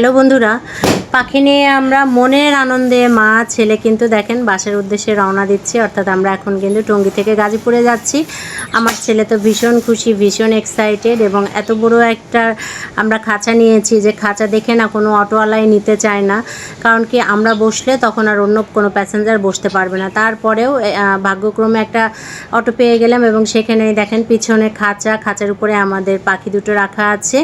Hello বন্ধুরা পাখি নিয়ে আমরা মনের আনন্দে মা, ছেলে কিন্তু দেখেন বাসের উদ্দেশ্যে রওনা দিচ্ছি, অর্থাৎ আমরা এখন কিন্তু টঙ্গি থেকে গাজীপুরে যাচ্ছি। আমার ছেলে তো ভীষণ খুশি, ভীষণ এক্সাইটেড এবং এত বড় একটা আমরা খাঁচা নিয়েছি যে খাঁচা দেখে না কোনো অটোওয়ালাই নিতে চায় না। কারণ কি আমরা বসলে তখন আর অন্য কোনো প্যাসেঞ্জার বসতে পারবে না। তারপরেও ভাগ্যক্রমে একটা অটো পেয়ে গেলাম এবং সেখানে দেখেন পিছনে খাঁচা, খাঁচার উপরে আমাদের পাখি দুটো রাখা আছে।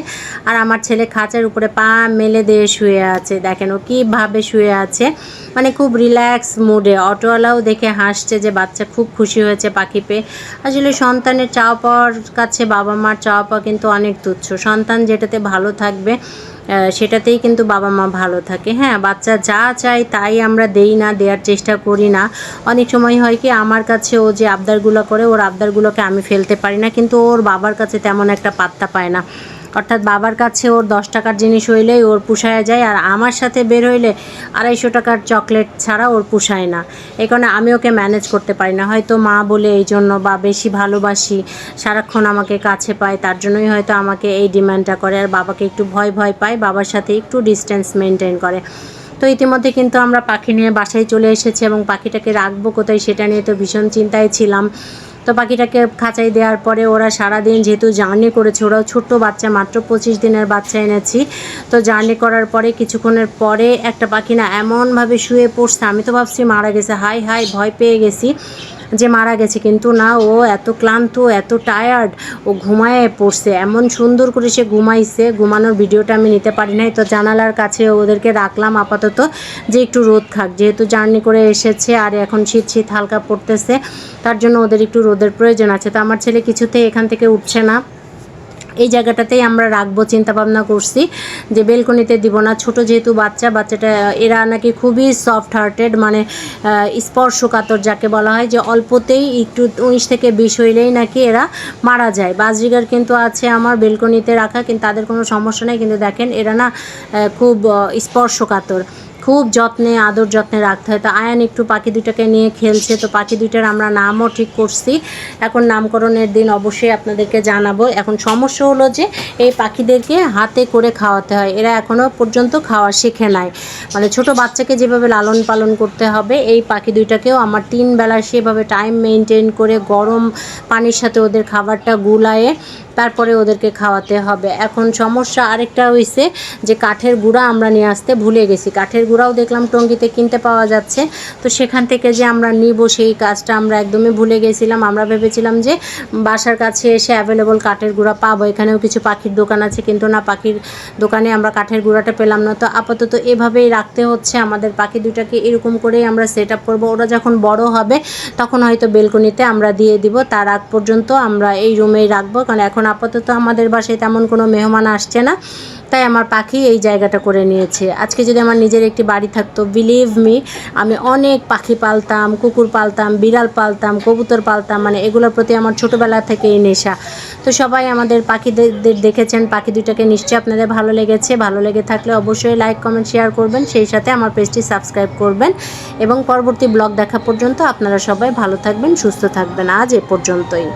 আর আমার ছেলে খাঁচার উপরে পা মেলে দিয়ে শুয়ে আছে। দেখেন ও কীভাবে শুয়ে আছে? মানে খুব রিল্যাক্স মুডে অটোওয়ালাও দেখে হাসছে যে বাচ্চা খুব খুশি হয়েছে পাখি পেয়ে। আসলে সন্তানের চাওয়া পাওয়ার কাছে বাবা মার চাওয়া পাওয়া কিন্তু অনেক তুচ্ছ। সন্তান যেটাতে ভালো থাকবে সেটাতেই কিন্তু বাবা মা ভালো থাকে। হ্যাঁ বাচ্চা যা চায় তাই আমরা দেই না দেওয়ার চেষ্টা করি না। অনেক সময় হয় কি, আমার কাছে ও যে আবদারগুলো করে, ওর আবদারগুলোকে আমি ফেলতে পারি না। কিন্তু ওর বাবার কাছে তেমন একটা পাত্তা পায় না। অর্থাৎ বাবার কাছে ওর দশ টাকার জিনিস হইলেই ওর পুষায় যায়, আর আমার সাথে বের হইলে আড়াইশো টাকার চকলেট ছাড়া ওর পুষায় না। এই কারণে আমি ওকে ম্যানেজ করতে পারি না। হয়তো মা বলে এই জন্য বা বেশি ভালোবাসি, সারাক্ষণ আমাকে কাছে পায়, তার জন্যই হয়তো আমাকে এই ডিমান্ডটা করে, আর বাবাকে একটু ভয় ভয় পায়, বাবার সাথে একটু ডিস্টেন্স মেনটেন করে। তো ইতিমধ্যে কিন্তু আমরা পাখি নিয়ে বাসায় চলে এসেছি এবং পাখিটাকে রাখব কোথায় সেটা নিয়ে তো ভীষণ চিন্তায় ছিলাম। তো পাখিটাকে খাঁচাই দেওয়ার পরে ওরা সারাদিন যেহেতু জার্নি করেছে, ওরাও ছোট্ট বাচ্চা, মাত্র পঁচিশ দিনের বাচ্চা এনেছি। তো জার্নি করার পরে কিছুক্ষণের পরে একটা পাখি না এমনভাবে শুয়ে পড়ছে, আমি তো ভাবছি মারা গেছে হাই হাই ভয় পেয়ে গেছি। যে মারা গেছে, কিন্তু না, ও এত ক্লান্ত, এত টায়ার্ড ও ঘুমায় পড়ছে। এমন সুন্দর করে সে ঘুমাইছে, ঘুমানোর ভিডিওটা আমি নিতে পারি নাই। তো জানালার কাছে ওদেরকে রাখলাম আপাতত যে একটু রোদ খাক। যেহেতু জার্নি করে এসেছে আর এখন শীত শীত হালকা পড়তেছে, তার জন্য ওদের একটু রোদের প্রয়োজন আছে। তো আমার ছেলে কিছুতেই এখান থেকে উঠছে না। এই জায়গাটাতেই আমরা রাখব চিন্তা ভাবনা করছি যে বেলকনিতে দিব না। ছোট যেহেতু বাচ্চা, বাচ্চাটা, এরা নাকি খুবই সফট হার্টেড মানে স্পর্শকাতর যাকে বলা হয়, যে অল্পতেই একটু উনিশ থেকে বিশ হইলেই নাকি এরা মারা যায়। বাজরিগার কিন্তু আছে আমার বেলকনিতে রাখা, কিন্তু তাদের কোনো সমস্যা নেই। কিন্তু দেখেন, এরা না খুব স্পর্শকাতর। খুব যত্নে, আদর যত্নে রাখতে হয়। তো আয়ান একটু পাখি দুটাকে নিয়ে খেলছে। তো পাখি দুইটার আমরা নামও ঠিক করছি। এখন নামকরণের দিন অবশ্যই আপনাদেরকে জানাব। এখন সমস্যা হলো যে এই পাখিদেরকে হাতে করে খাওয়াতে হয়। এরা এখনও পর্যন্ত খাওয়া শেখে নাই। মানে ছোট বাচ্চাকে যেভাবে লালন পালন করতে হবে, এই পাখি দুইটাকেও আমার তিন বেলা সেভাবে টাইম মেনটেন করে গরম পানির সাথে ওদের খাবারটা গুলায়ে তারপরে ওদেরকে খাওয়াতে হবে। এখন সমস্যা আরেকটা হয়েছে যে কাঠের গুঁড়া আমরা নিয়ে আসতে ভুলে গেছি। কাঠের গুঁড়াও দেখলাম টঙ্গিতে কিনতে পাওয়া যাচ্ছে। তো সেখান থেকে যে আমরা নিব সেই কাজটা আমরা একদমই ভুলে গেছিলাম। আমরা ভেবেছিলাম যে বাসার কাছে এসে অ্যাভেলেবল কাঠের গুঁড়া পাবো। এখানেও কিছু পাখির দোকান আছে, কিন্তু না, পাখির দোকানে আমরা কাঠের গুঁড়াটা পেলাম না। তো আপাতত এভাবেই রাখতে হচ্ছে। আমাদের পাখি দুটাকে এরকম করেই আমরা সেট আপ করব। ওরা যখন বড় হবে, তখন হয়তো বেলকনিতে আমরা দিয়ে দিব। তার আগ পর্যন্ত আমরা এই রুমেই রাখব। কারণ এখন আপাতত আমাদের বাসায় তেমন কোনো মেহমান আসছে না। তাই আমার পাখি এই জায়গাটা করে নিয়েছে। আজকে যদি আমার নিজের একটি বাড়ি থাকতো বিলিভ মি আমি অনেক পাখি পালতাম, কুকুর পালতাম, বিড়াল পালতাম, কবুতর পালতাম মানে এগুলোর প্রতি আমার ছোটোবেলা থেকেই নেশা। তো সবাই আমাদের পাখিদের দেখেছেন, পাখি দুটাকে নিশ্চয়ই আপনাদের ভালো লেগেছে। ভালো লেগে থাকলে অবশ্যই লাইক কমেন্ট শেয়ার করবেন। সেই সাথে আমার পেজটি সাবস্ক্রাইব করবেন। এবং পরবর্তী ব্লগ দেখা পর্যন্ত আপনারা সবাই ভালো থাকবেন, সুস্থ থাকবেন। আজ এ পর্যন্তই।